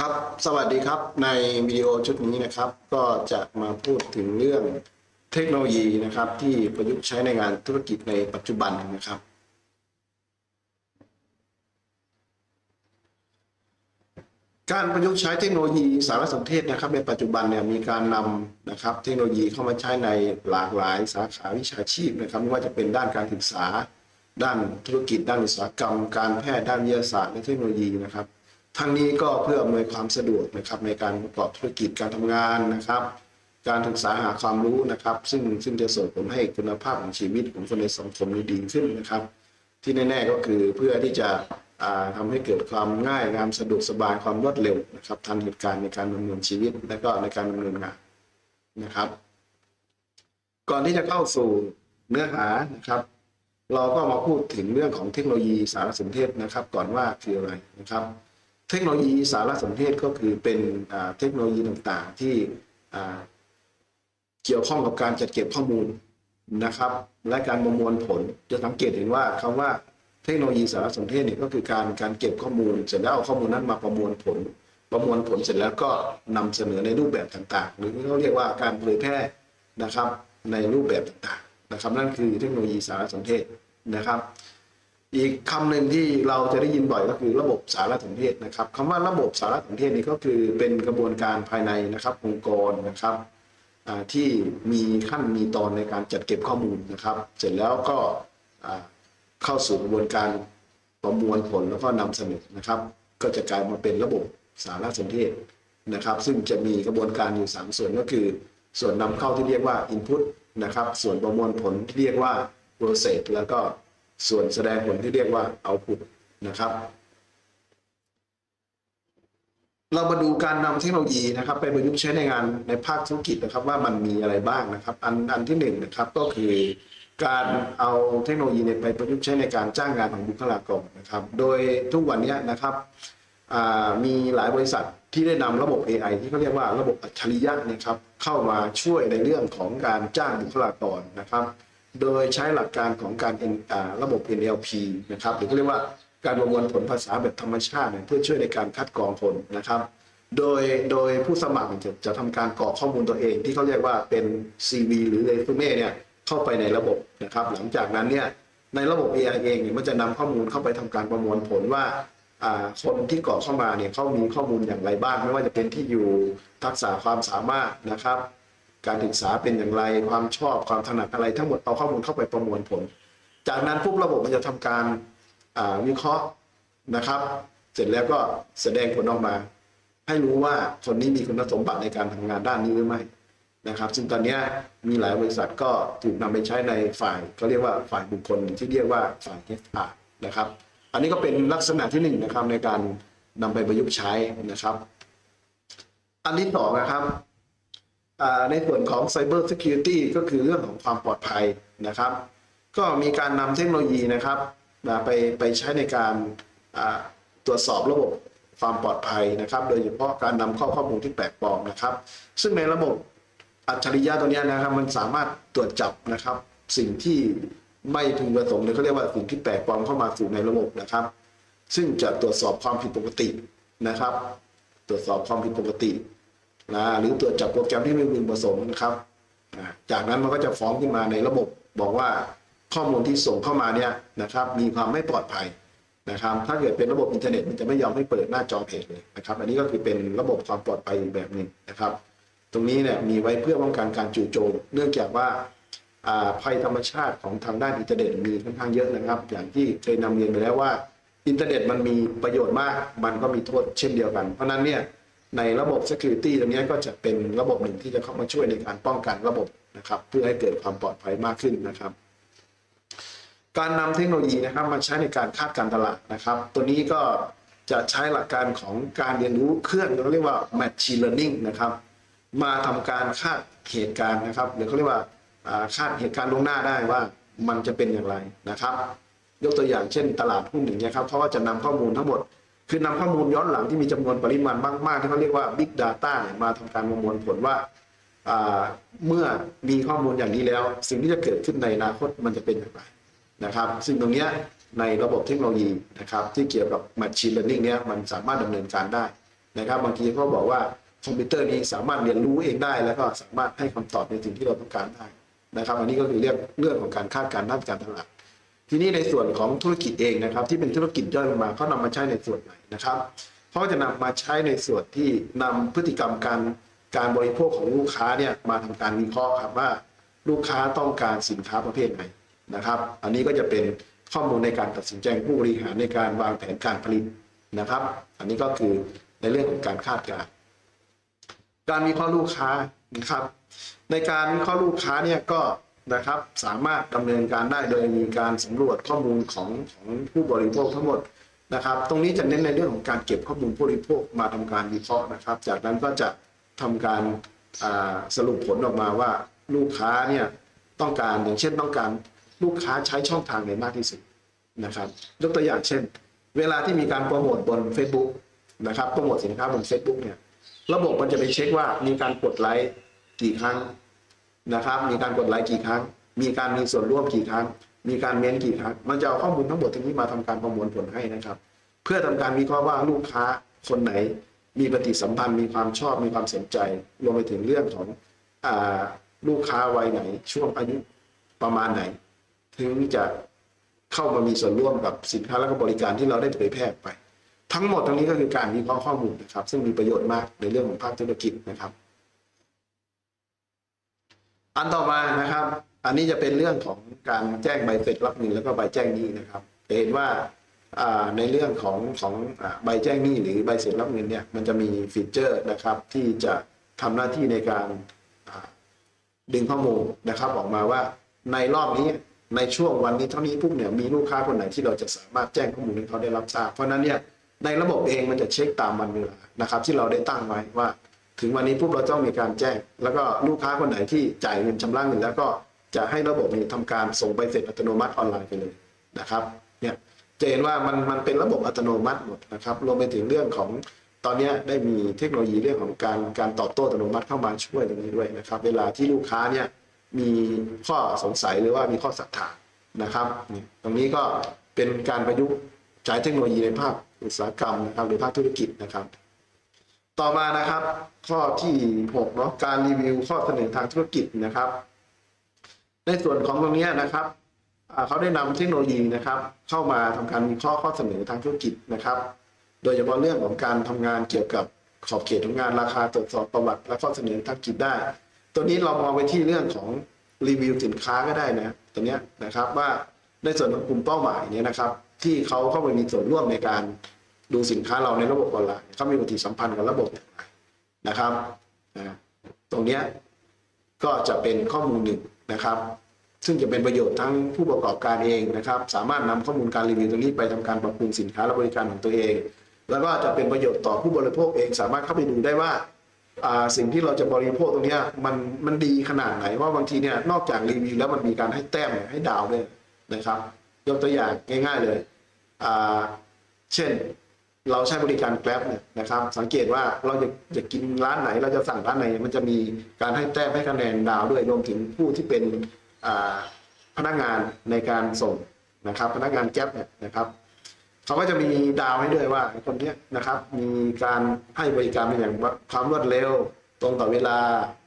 ครับ สวัสดีครับ ในวิดีโอชุดนี้นะครับ ก็จะมาพูดถึงเรื่องเทคโนโลยีนะครับ ที่ประยุกต์ใช้ในงานธุรกิจในปัจจุบันนะครับ การประยุกต์ใช้เทคโนโลยีสารสนเทศนะครับ ในปัจจุบันเนี่ยมีการนำนะครับเทคโนโลยีเข้ามาใช้ในหลากหลายสาขาวิชาชีพนะครับไม่ว่าจะเป็นด้านการศึกษา ด้านธุรกิจ ด้านอุตสาหกรรม การแพทย์ด้านวิทยาศาสตร์และเทคโนโลยีนะครับ ทั้งนี้ก็เพื่ออำนวยความสะดวกนะครับในการประกอบธุรกิจการทำงานนะครับ การศึกษาหาความรู้นะครับ ซึ่งซึ่งจะส่งผลให้คุณภาพของชีวิตของคนในสังคมดีขึ้นนะครับ ที่แน่ๆก็คือเพื่อที่จะทำาให้เกิดความง่ายงามสะดวกสบายความรวดเร็วนะครับทันเหตุการณ์ในการดำเนินชีวิต และก็ในการดำเนินงานนะครับ ก่อนที่จะเข้าสู่เนื้อหานะครับ เราก็มาพูดถึงเรื่องของเทคโนโลยีสารสนเทศนะครับ ก่อนว่าคืออะไรนะครับ เทคโนโลยีสารสนเทศก็คือเป็นเทคโนโลยีต่างๆที่เกี่ยวข้องกับการจัดเก็บข้อมูลนะครับ และการประมวลผลจะสังเกตเห็นว่าคำว่าเทคโนโลยีสารสนเทศเนี่ยก็คือการการเก็บข้อมูล เสร็จแล้วเอาข้อมูลนั้นมาประมวลผล ประมวลผลเสร็จแล้วก็นำเสนอในรูปแบบต่างๆ หรือที่เขาเรียกว่าการเผยแพร่นะครับในรูปแบบต่างๆนะครับ นั่นคือเทคโนโลยีสารสนเทศนะครับ อีกคำหนึ่งที่เราจะได้ยินบ่อยก็คือระบบสารสนเทศนะครับคำว่าระบบสารสนเทศนี้ก็คือเป็นกระบวนการภายในนะครับองค์กรนะครับที่มีขั้นมีตอนในการจัดเก็บข้อมูลนะครับ เสร็จแล้วก็เข้าสู่กระบวนการประมวลผลแล้วก็นำเสนอนะครับ ก็จะกลายมาเป็นระบบสารสนเทศนะครับ ซึ่งจะมีกระบวนการอยู่สามส่วนก็คือ ส่วนนำเข้าที่เรียกว่า Input นะครับ ส่วนประมวลผลที่เรียกว่า Process แล้วก็ ส่วนแสดงผลที่เรียกว่า Output นะครับ เรามาดูการนำเทคโนโลยีนะครับ ไปประยุกต์ใช้ในงานในภาคธุรกิจนะครับ ว่ามันมีอะไรบ้างนะครับ อันอันที่หนึ่งนะครับก็คือการเอาเทคโนโลยีไปประยุกต์ใช้ในการจ้างงานของบุคลากรนะครับ โดยทุกวันนี้นะครับมีหลายบริษัทที่ได้นำระบบ AI ที่เขาเรียกว่าระบบอัจฉริยะนะครับเข้ามาช่วยในเรื่องของการจ้างบุคลากรนะครับ โดยใช้หลักการของการ N- อ่าระบบ NLP นะครับหรือเรียกว่าการประมวลผลภาษาแบบธรรมชาติเพื่อช่วยในการคัดกรองผลนะครับ โดยโดยผู้สมัครจะจะทำการกรอกข้อมูลตัวเอง ที่เขาเรียกว่าเป็น CV หรือเรซูเม่เนี่ยเข้าไปในระบบนะครับ หลังจากนั้นเนี่ยในระบบ AI เองเนี่ยมันจะนำข้อมูลเข้าไปทำการประมวลผลว่าอ่าคนที่กรอกเข้ามาเนี่ยเขามีข้อมูลอย่างไรบ้าง ไม่ว่าจะเป็นที่อยู่ทักษะความสามารถนะครับ การศึกษาเป็นอย่างไร ความชอบความถนัดอะไรทั้งหมดเอาข้อมูลเข้าไปประมวลผล จากนั้นปุ๊บระบบมันจะทำการวิเคราะห์นะครับ เสร็จแล้วก็แสดงผลออกมา ให้รู้ว่าคนนี้มีคุณสมบัติในการทำงานด้านนี้หรือไม่นะครับ ซึ่งตอนนี้มีหลายบริษัทก็ถูกนำไปใช้ในฝ่ายเขาเรียกว่าฝ่ายบุคคลที่เรียกว่าฝ่าย HR นะครับ อันนี้ก็เป็นลักษณะที่หนึ่งนะครับในการนำไปประยุกต์ใช้นะครับ อันที่สองนะครับ ในส่วนของ Cyber Security ก็คือเรื่องของความปลอดภัยนะครับ ก็มีการนำเทคโนโลยีนะครับมาไปไปใช้ในการตรวจสอบระบบความปลอดภัยนะครับ โดยเฉพาะการนำเข้าข้อมูลที่แปลกปลอมนะครับ ซึ่งในระบบอัจฉริยะตัวนี้นะครับ มันสามารถตรวจจับนะครับ สิ่งที่ไม่พึงประสงค์หรือเขาเรียกว่าสิ่งที่แปลกปลอมเข้ามาสู่ในระบบนะครับ ซึ่งจะตรวจสอบความผิดปกตินะครับ ตรวจสอบความผิดปกติ นะหรือตรวจจับโปรแกรมที่ไม่พึงประสงค์นะครับจากนั้นมันก็จะฟ้องขึ้นมาในระบบบอกว่าข้อมูลที่ส่งเข้ามาเนี่ยนะครับมีความไม่ปลอดภัยนะครับ ถ้าเกิดเป็นระบบอินเทอร์เน็ตมันจะไม่ยอมให้เปิดหน้าจอเพจเลยนะครับอันนี้ก็คือเป็นระบบความปลอดภัยแบบหนึ่งนะครับ ตรงนี้เนี่ยมีไว้เพื่อป้องกันการจู่โจม เนื่องจากว่าภัยธรรมชาติของทางด้านอินเทอร์เน็ตมีค่อนข้างเยอะนะครับ อย่างที่เคยนำเรียนไปแล้วว่า อินเทอร์เน็ตมันมีประโยชน์มาก มันก็มีโทษเช่นเดียวกัน เพราะนั้นเนี่ย ในระบบ Security ตรงนี้ก็จะเป็นระบบหนึ่งที่จะเข้ามาช่วยในการป้องกันระบบนะครับ เพื่อให้เกิดความปลอดภัยมากขึ้นนะครับ การนำเทคโนโลยีนะครับมาใช้ในการคาดการตลาดนะครับ ตัวนี้ก็จะใช้หลักการของการเรียนรู้เคลื่อนเราเรียกว่า Machine Learning นะครับ มาทำการคาดเหตุการณ์นะครับ หรือเขาเรียกว่าอ่าคาดเหตุการณ์ล่วงหน้าได้ว่ามันจะเป็นอย่างไรนะครับ ยกตัวอย่างเช่น ตลาดหุ้นอย่างเงี้ยครับเขาก็จะนำข้อมูลทั้งหมด คือนำข้อมูลย้อนหลังที่มีจำนวนปริมาณมากๆที่เขาเรียกว่า Big Data เนี่ยมาทำการประมวลผลว่าเมื่อมีข้อมูลอย่างนี้แล้ว สิ่งที่จะเกิดขึ้นในอนาคตมันจะเป็นอย่างไรนะครับ ซึ่งตรงนี้ในระบบเทคโนโลยีนะครับที่เกี่ยวกับ Machine Learning เนี้ยมันสามารถดำเนินการได้นะครับ บางทีเขาบอกว่าคอมพิวเตอร์นี้สามารถเรียนรู้เองได้ แล้วก็สามารถให้คำตอบในสิ่งที่เราต้องการได้นะครับ อันนี้ก็คือเรื่องเรื่องของการคาดการณ์ด้านการตลาด ทีนี้ในส่วนของธุรกิจเองนะครับ ที่เป็นธุรกิจย่อยลงมาเขานำมาใช้ในส่วนไหนนะครับเขาก็จะนำมาใช้ในส่วนที่นำพฤติกรรมการการบริโภคของลูกค้าเนี่ยมาทำการวิเคราะห์ครับว่าลูกค้าต้องการสินค้าประเภทไหนนะครับ อันนี้ก็จะเป็นข้อมูลในการตัดสินใจผู้บริหารในการวางแผนการผลิตนะครับ อันนี้ก็คือในเรื่องของการคาดการณ์การวิเคราะห์ลูกค้านะครับ ในการวิเคราะห์ลูกค้าเนี่ยก็ นะครับ สามารถดำเนินการได้โดยมีการสำรวจข้อมูลของของผู้บริโภคทั้งหมดนะครับ ตรงนี้จะเน้นในเรื่องของการเก็บข้อมูลผู้บริโภคมาทำการวิเคราะห์นะครับ จากนั้นก็จะทำการสรุปผลออกมาว่าลูกค้าเนี่ยต้องการอย่างเช่นต้องการลูกค้าใช้ช่องทางไหนมากที่สุดนะครับ ยกตัวอย่างเช่น เวลาที่มีการโปรโมทบน Facebook นะครับโปรโมทสินค้าบน Facebook เนี่ยระบบมันจะไปเช็คว่ามีการกดไลค์กี่ครั้ง นะครับ มีการกดไลค์กี่ครั้ง มีการมีส่วนร่วมกี่ครั้ง มีการเม้นกี่ครั้ง มันจะเอาข้อมูลทั้งหมดตรงนี้มาทำการประมวลผลให้นะครับ เพื่อทำการวิเคราะห์ว่าลูกค้าคนไหน มีปฏิสัมพันธ์มีความชอบมีความสนใจรวมไปถึงเรื่องของอลูกค้าวัยไหน ช่วงอายุประมาณไหน ถึงจะเข้ามามีส่วนร่วมกับสินค้าและก็บริการที่เราได้เผยแพร่ไป ทั้งหมดตรงนี้ก็คือการวิเคราะห์ข้อมูลนะครับ ซึ่งมีประโยชน์มากในเรื่องของภาคธุรกิจนะครับ อันต่อมานะครับ อันนี้จะเป็นเรื่องของการแจ้งใบเสร็จรับเงินแล้วก็ใบแจ้งหนี้นะครับจะเห็นว่าในเรื่องของของใบแจ้งหนี้หรือใบเสร็จรับเงินเนี่ยมันจะมีฟีเจอร์นะครับที่จะทำหน้าที่ในการดึงข้อมูลนะครับ ออกมาว่าในรอบนี้ในช่วงวันนี้เท่านี้ปุ๊บเนี่ยมีลูกค้าคนไหนที่เราจะสามารถแจ้งข้อมูลให้เขาได้รับทราบเพราะนั้นเนี่ยในระบบเองมันจะเช็คตามวันเวลานะครับ ที่เราได้ตั้งไว้ว่า ถึงวันนี้ปุ๊บเราต้องมีการแจ้ง แล้วก็ลูกค้าคนไหนที่จ่ายเงินชำระเงินแล้วก็จะให้ระบบนี้ทำการส่งใบเสร็จอัตโนมัติออนไลน์ไปเลยนะครับเนี่ยจะเห็นว่ามันมันเป็นระบบอัตโนมัติหมดนะครับรวมไปถึงเรื่องของตอนนี้ได้มีเทคโนโลยีเรื่องของการการตอบโต้อัตโนมัติเข้ามาช่วยตรงนี้ด้วยนะครับ เวลาที่ลูกค้าเนี่ยมีข้อสงสัยหรือว่ามีข้อสักถามนะครับตรงนี้ก็เป็นการประยุกต์ใช้เทคโนโลยีในภาคอุตสาหกรรมนะครับหรือภาคธุรกิจนะครับ ต่อมานะครับ ข้อที่6เนาะการรีวิวข้อเสนอทางธุรกิจนะครับ ในส่วนของตรงเนี้ยนะครับเขาได้นำเทคโนโลยีนะครับ เข้ามาทำการวิเคราะห์ข้อเสนอทางธุรกิจนะครับ โดยเฉพาะเรื่องของการทำงานเกี่ยวกับขอบเขตของงานราคาตรวจสอบประวัติ และข้อเสนอทางธุรกิจได้ ตัวนี้เรามองไปที่เรื่องของรีวิวสินค้าก็ได้นะตัวเนี้ยนะครับว่าในส่วนของกลุ่มเป้าหมายเนี่ยนะครับ ที่เขาเข้าไปมีส่วนร่วมในการ ดูสินค้าเราในระบบออนไลน์เขามีปฏิสัมพันธ์กับระบบอย่างไรนะครับตรงนี้ก็จะเป็นข้อมูลหนึ่งนะครับ ซึ่งจะเป็นประโยชน์ทั้งผู้ประกอบการเองนะครับ สามารถนำข้อมูลการรีวิวตรงนี้ไปทำการปรับปรุงสินค้าและบริการของตัวเอง แล้วก็จะเป็นประโยชน์ต่อผู้บริโภคเอง สามารถเข้าไปดูได้ว่าสิ่งที่เราจะบริโภคตรงนี้มันมันดีขนาดไหนว่าบางทีเนี่ยนอกจากรีวิวแล้วมันมีการให้แต้มให้ดาวด้วยนะครับ ยกตัวอย่างง่าย ๆเลย เช่น เราใช้บริการแกร็บเนี่ยนะครับ สังเกตว่าเราจะจะกินร้านไหน เราจะสั่งร้านไหน มันจะมีการให้แต้มให้คะแนนดาวด้วยรวมถึงผู้ที่เป็นพนักงานในการส่งนะครับ พนักงานแก๊ปเนี่ยนะครับเขาก็จะมีดาวให้ด้วยว่าคนเนี้ยนะครับ มีการให้บริการเป็นอย่างความรวดเร็ว ตรงต่อเวลา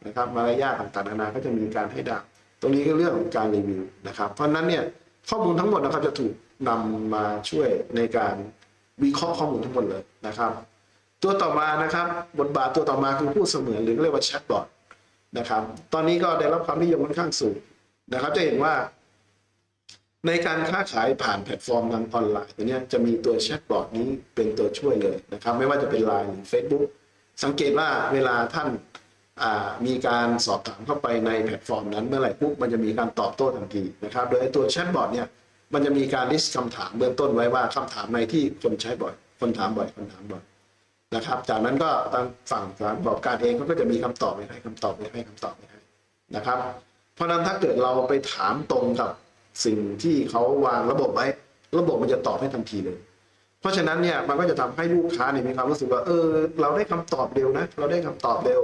นะครับมารยาทต่างๆนานาก็จะมีการให้ดาวตรงนี้ก็เรื่องของการรีวิวนะครับ เพราะฉะนั้นเนี่ยข้อมูลทั้งหมดนะครับจะถูกนำมาช่วยในการ วิเคราะห์ข้อมูลทั้งหมดเลยนะครับ ตัวต่อมานะครับ บทบาทตัวต่อมาคือผู้เสมือนหรือเรียกว่าแชทบอทนะครับ ตอนนี้ก็ได้รับความนิยมค่อนข้างสูงนะครับ จะเห็นว่า ในการค้าขายผ่านแพลตฟอร์มทางออนไลน์ตัวนี้จะมีตัวแชทบอทนี้เป็นตัวช่วยเลยนะครับ ไม่ว่าจะเป็น Line หรือ Facebook สังเกตว่าเวลาท่านามีการสอบถามเข้าไปในแพลตฟอร์มนั้นเมื่อไหร่ปุ๊บมันจะมีการตอบโต้ทันทีนะครับ โดยตัวแชทบอทเนี่ย มันจะมีการลิสต์คำถามเบื้องต้นไว้ว่าคำถามในที่คนใช้บ่อย คนถามบ่อยคนถามบ่อยนะครับ จากนั้นก็ทางฝั่งสานประกอบการเองเขาก็จะมีคำตอบไปให้คำตอบไปให้คำตอบไปให้นะครับ เพราะนั้นถ้าเกิดเราไปถามตรงกับสิ่งที่เขาวางระบบไว้ ระบบมันจะตอบให้ทันทีเลย เพราะฉะนั้นเนี่ยมันก็จะทำให้ลูกค้าเนี่ยมีความรู้สึกว่าเออ เราได้คำตอบเร็วนะ เราได้คำตอบเร็ว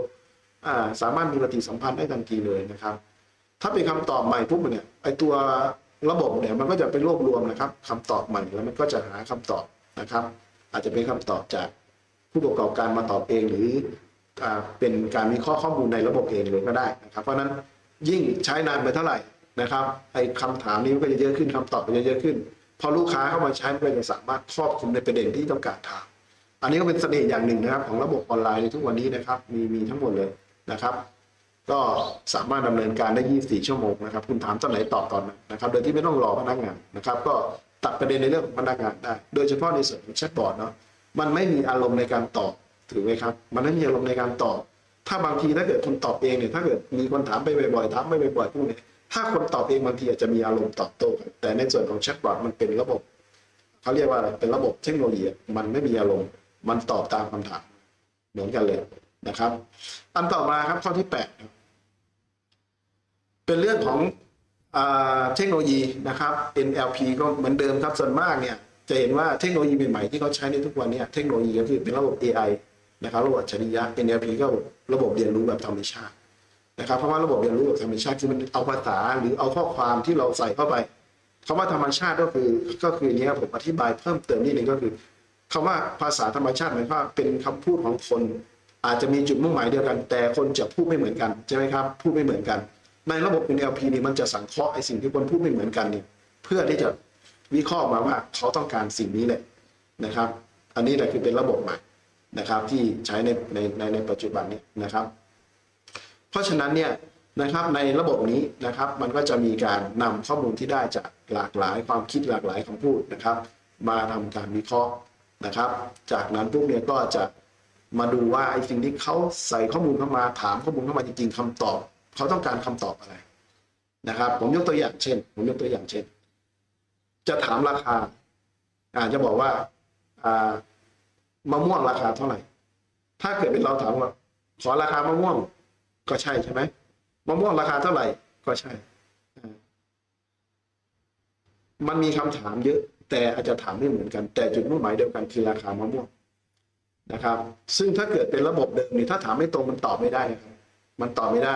อ่าสามารถมีปฏิสัมพันธ์ได้ทันทีเลยนะครับ ถ้าเป็นคำตอบใหม่ปุ๊บเนี่ยไอตัว ระบบเนี่ยมันก็จะไปรวบรวมนะครับคำตอบใหม่แล้วมันก็จะหาคำตอบนะครับ อาจจะเป็นคำตอบจากผู้ประกอบการมาตอบเองหรือเป็นการมีข้อข้อมูลในระบบเองเลยก็ได้นะครับ เพราะฉะนั้นยิ่งใช้นานไปเท่าไหร่นะครับไอ้คำถามนี้มันก็จะเยอะขึ้นคำตอบมันจะเยอะขึ้น พอลูกค้าเข้ามาใช้มันก็จะสามารถครอบคลุมในประเด็นที่ต้องการถาม อันนี้ก็เป็นเสน่ห์อย่างหนึ่งนะครับ ของระบบออนไลน์ในทุกวันนี้นะครับ มีมีทั้งหมดเลยนะครับ ก็สามารถดำเนินการได้ 24 ชั่วโมงนะครับ คุณถามตอนไหนตอบตอนนั้นนะครับ โดยที่ไม่ต้องรอพนักงานนะครับ ก็ตัดประเด็นในเรื่องของพนักงานได้ โดยเฉพาะในส่วนของแชทบอทเนาะ มันไม่มีอารมณ์ในการตอบ ถือไหมครับ มันไม่มีอารมณ์ในการตอบ ถ้าบางทีถ้าเกิดคุณตอบเองเนี่ย ถ้าเกิดมีคนถามไปบ่อยๆ ถามไปบ่อยๆพวกนี้ถ้าคนตอบเองบางทีอาจจะมีอารมณ์ตอบโต้ แต่ในส่วนของแชทบอทมันเป็นระบบเขาเรียกว่าอะไร เป็นระบบเทคโนโลยี มันไม่มีอารมณ์ มันตอบตามคำถามเหมือนกันเลยนะครับ อันต่อมาครับข้อที่แปดครับ เป็นเรื่องของอเทคโนโลยีนะครับ NLP ก็เหมือนเดิมครับส่วนมากเนี่ยจะเห็นว่าเทคโนโลยีใหม่ๆที่เขาใช้ในทุกวันเนี้เทคโนโลยีก็คือเป็นระบบ AI นะครับระบบอัจฉริยะ NLP ก็ระบบเรียนรู้แบบธรรมชาตินะครับเพราะว่าระบบเรียนรู้แบบธรรมชาติคือมันเอาภาษาหรือเอาข้อความที่เราใส่เข้าไปคำว่าธรรมชาติก็คือก็คือนี้ผมอธิบายเพิ่มเติมนิดนึงก็คือคำว่าภาษาธรรมชาติหมายความว่าเป็นคำพูดของคน อาจจะมีจุดมุ่งหมายเดียวกัน แต่คนจะพูดไม่เหมือนกันใช่ไหมครับพูดไม่เหมือนกัน ในระบบ NLP นี่มันจะสังเคราะห์ไอ้สิ่งที่คนพูดไม่เหมือนกันเนี่ยเพื่อที่จะวิเคราะห์มาว่าเขาต้องการสิ่งนี้แหละนะครับ อันนี้แหละคือเป็นระบบใหม่นะครับ ที่ใช้ในในในในปัจจุบันนี้นะครับ เพราะฉะนั้นเนี่ยนะครับในระบบนี้นะครับมันก็จะมีการนำข้อมูลที่ได้จากหลากหลายความคิดหลากหลายคำพูดนะครับ มาทำการวิเคราะห์นะครับ จากนั้นพวกเนี่ยก็จะมาดูว่าไอ้สิ่งที่เขาใส่ข้อมูลเข้ามาถามข้อมูลเข้ามาจริงๆคำตอบ เขาต้องการคำตอบอะไรนะครับ ผมยกตัวอย่างเช่น ผมยกตัวอย่างเช่น จะถามราคาอาจจะบอกว่าอ่ามะม่วงราคาเท่าไหร่ ถ้าเกิดเป็นเราถามว่าขอราคามะม่วงก็ใช่ใช่ไหมมะม่วงราคาเท่าไหร่ก็ใช่ มันมีคำถามเยอะ แต่อาจจะถามไม่เหมือนกัน แต่จุดมุ่งหมายเดียวกันคือราคามะม่วงนะครับ ซึ่งถ้าเกิดเป็นระบบเดิมนี่ถ้าถามไม่ตรงมันตอบไม่ได้นะครับมันตอบไม่ได้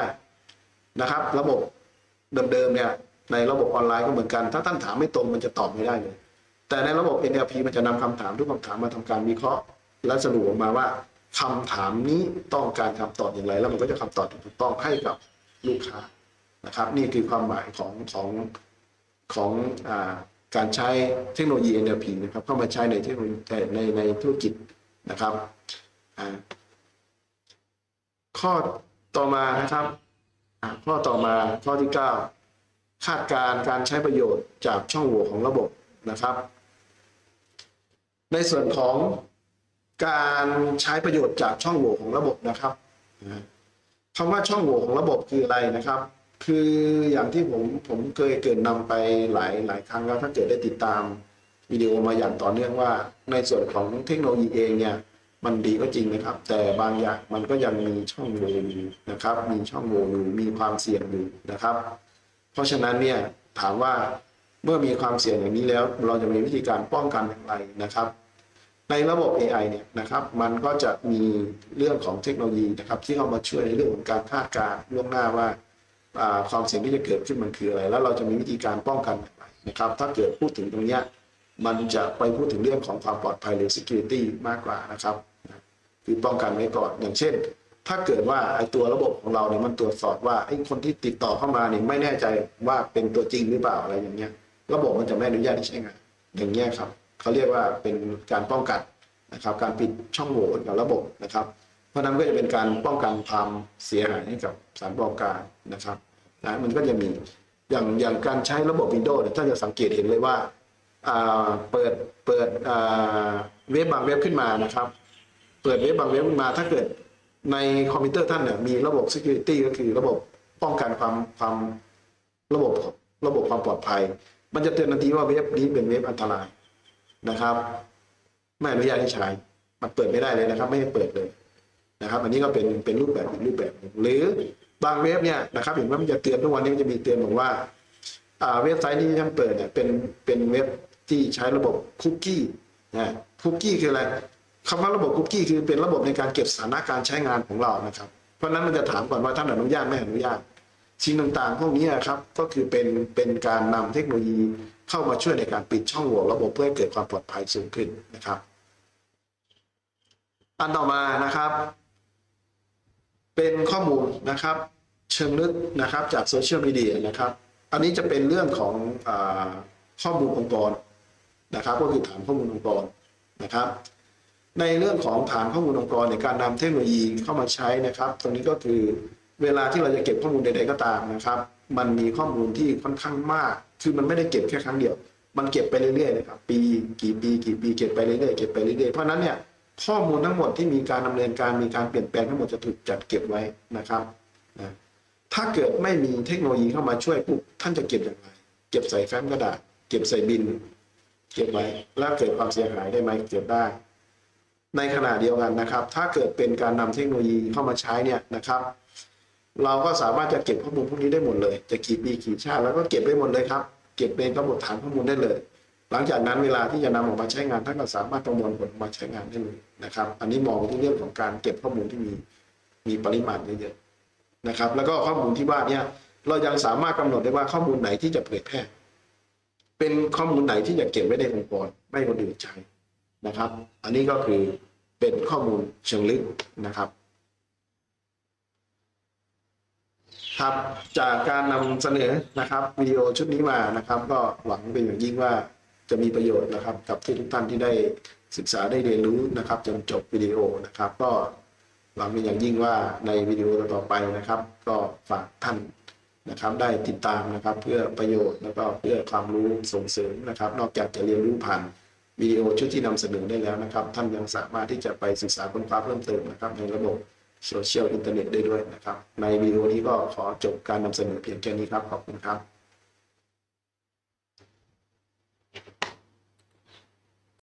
นะครับ ระบบเดิมๆเนี่ยในระบบออนไลน์ก็เหมือนกัน ถ้าท่านถามไม่ตรงมันจะตอบไม่ได้เลย แต่ในระบบ NLP มันจะนำคำถามทุกคำถามมาทำการวิเคราะห์ และสรุปออกมาว่าคำถามนี้ต้องการคำตอบอย่างไร แล้วมันก็จะคำตอบที่ถูกต้องให้กับลูกค้านะครับ นี่คือความหมายของของของอาการใช้เทคโนโลยี NLP นะครับเข้ามาใช้ในเทคโนโลยีในในธุรกิจนะครับข้อต่อมานะครับ ข้อต่อมาข้อที่ 9 คาดการการใช้ประโยชน์จากช่องโหว่ของระบบนะครับ ในส่วนของการใช้ประโยชน์จากช่องโหว่ของระบบนะครับคำว่าช่องโหว่ของระบบคืออะไรนะครับ คืออย่างที่ผมผมเคยเกินนำไปหลายหลายครั้งแล้วถ้าเกิดได้ติดตามวิดีโอมาอย่างต่อเนื่องว่า ในส่วนของเทคโนโลยีเองเนี่ย มันดีก็จริงนะครับ แต่บางอย่างมันก็ยังมีช่องโหว่อยู่นะครับ มีช่องโหว่อยู่มีความเสี่ยงอยู่นะครับ เพราะฉะนั้นเนี่ยถามว่าเมื่อมีความเสี่ยงอย่างนี้แล้ว เราจะมีวิธีการป้องกันอย่างไรนะครับ ในระบบ AI เนี่ยนะครับ มันก็จะมีเรื่องของเทคโนโลยีนะครับ ที่เข้ามาช่วยในเรื่องของการคาดการณ์ล่วงหน้าว่าความเสี่ยงที่จะเกิดขึ้นมันคืออะไร แล้วเราจะมีวิธีการป้องกันอย่างไรนะครับ ถ้าเกิดพูดถึงตรงนี้ มันจะไปพูดถึงเรื่องของความปลอดภัยหรือ security มากกว่านะครับ คือป้องกันไว้ก่อนอย่างเช่น ถ้าเกิดว่าไอ้ตัวระบบของเราเนี่ยมันตรวจสอบว่าไอ้คนที่ติดต่อเข้ามาเนี่ยไม่แน่ใจว่าเป็นตัวจริงหรือเปล่าอะไรอย่างเงี้ย ระบบมันจะไม่อนุญาตให้ใช้งานอย่างเงี้ยครับเขาเรียกว่าเป็นการป้องกันนะครับ การปิดช่องโหว่กับระบบนะครับ เพราะนั้นก็จะเป็นการป้องกันความเสียหายให้กับสารประกอบการนะครับนะมันก็จะมีอย่างอย่างการใช้ระบบ Windows เนี่ยถ้าจะสังเกตเห็นเลยว่า เปิดเปิดเว็บบางเว็บขึ้นมานะครับ เปิดเว็บบางเว็บขึ้นมาถ้าเกิดในคอมพิวเตอร์ท่านเนี่ยมีระบบ security ก็คือระบบป้องกันความความระบบระบบความปลอดภัย มันจะเตือนทันทีว่าเว็บนี้เป็นเว็บอันตรายนะครับ ไม่อนุญาตให้ใช้ มันเปิดไม่ได้เลยนะครับ ไม่ให้เปิดเลยนะครับ อันนี้ก็เป็นเป็นรูปแบบอีกรูปแบบหนึ่งหรือบางเว็บเนี่ยนะครับเห็นว่ามันจะเตือนทุกวันนี้มันจะมีเตือนบอกว่าอ่าเว็บไซต์ที่ท่านเปิดเนี่ยเป็นเป็นเว็บ ที่ใช้ระบบคุกกี้นะคุกกี้คืออะไรคำว่าระบบคุกกี้คือเป็นระบบในการเก็บสถานะการใช้งานของเรานะครับ เพราะนั้นมันจะถามก่อนว่าท่านอนุญาตไม่อนุญาตสิ่งต่างๆพวกนี้นะครับก็คือเป็นเป็นการนำเทคโนโลยีเข้ามาช่วยในการปิดช่องโหว่ระบบเพื่อให้เกิดความปลอดภัยสูงขึ้นนะครับ อันต่อมานะครับ เป็นข้อมูลนะครับ เชิงลึกนะครับจากโซเชียลมีเดียนะครับ อันนี้จะเป็นเรื่องของอข้อมูลองค์กร นะครับ ก็คือฐานข้อมูลองค์กรนะครับ ในเรื่องของฐานข้อมูลองค์กรในการนำเทคโนโลยีเข้ามาใช้นะครับ ตรงนี้ก็คือเวลาที่เราจะเก็บข้อมูลใดๆก็ตามนะครับ มันมีข้อมูลที่ค่อนข้างมาก คือมันไม่ได้เก็บแค่ครั้งเดียว มันเก็บไปเรื่อยๆนะครับ ปี กี่ปี กี่ปี เก็บไปเรื่อยๆ เก็บไปเรื่อยๆ เพราะนั้นเนี่ยข้อมูลทั้งหมดที่มีการดำเนินการมีการเปลี่ยนแปลงทั้งหมดจะถูกจัดเก็บไว้นะครับนะถ้าเกิดไม่มีเทคโนโลยีเข้ามาช่วยปุ๊บท่านจะเก็บอย่างไร เก็บใส่แฟ้มกระดาษ เก็บใส่บิน เก็บไว้แล้วเกิดความเสียหายได้ไหมเก็บได้ ในขณะเดียวกันนะครับ ถ้าเกิดเป็นการนำเทคโนโลยีเข้ามาใช้เนี่ยนะครับ เราก็สามารถจะเก็บข้อมูลพวกนี้ได้หมดเลย จะกี่ปีกี่ชาติแล้วก็เก็บได้หมดเลยครับ เก็บเป็นกำหนฐานข้อมูลได้เลย หลังจากนั้นเวลาที่จะนำออกมาใช้งานท่านก็สามารถประมวลผลออกมาใช้งานได้เลยนะครับ อันนี้มองไปที่เรื่องของการเก็บข้อมูลที่มีมีปริมาณเยอะๆนะครับ แล้วก็ข้อมูลที่ว่าเนี่ยเรายังสามารถกำหนดได้ว่าข้อมูลไหนที่จะเผยแพร่ เป็นข้อมูลไหนที่จะเก็บไว้ในองค์กรไม่คนอื่นใช้นะครับ อันนี้ก็คือเป็นข้อมูลเชิงลึกนะครับครับจากการนำเสนอนะครับวิดีโอชุดนี้มานะครับ ก็หวังเป็นอย่างยิ่งว่าจะมีประโยชน์นะครับ กับทุกท่านที่ได้ศึกษาได้เรียนรู้นะครับ จนจบวิดีโอนะครับ ก็หวังเป็นอย่างยิ่งว่าในวิดีโอต่อไปนะครับ ก็ฝากท่าน นะครับได้ติดตามนะครับเพื่อประโยชน์แล้วก็เพื่อความรู้ส่งเสริมนะครับ นอกจากจะเรียนรู้ผ่านวิดีโอชุดที่นำเสนอได้แล้วนะครับ ท่านยังสามารถที่จะไปศึกษาค้นคว้าเพิ่มเติมนะครับ ในระบบโซเชียลอินเทอร์เน็ตได้ด้วยนะครับ ในวิดีโอนี้ก็ขอจบการนำเสนอเพียงแค่นี้ครับ ขอบคุณครับ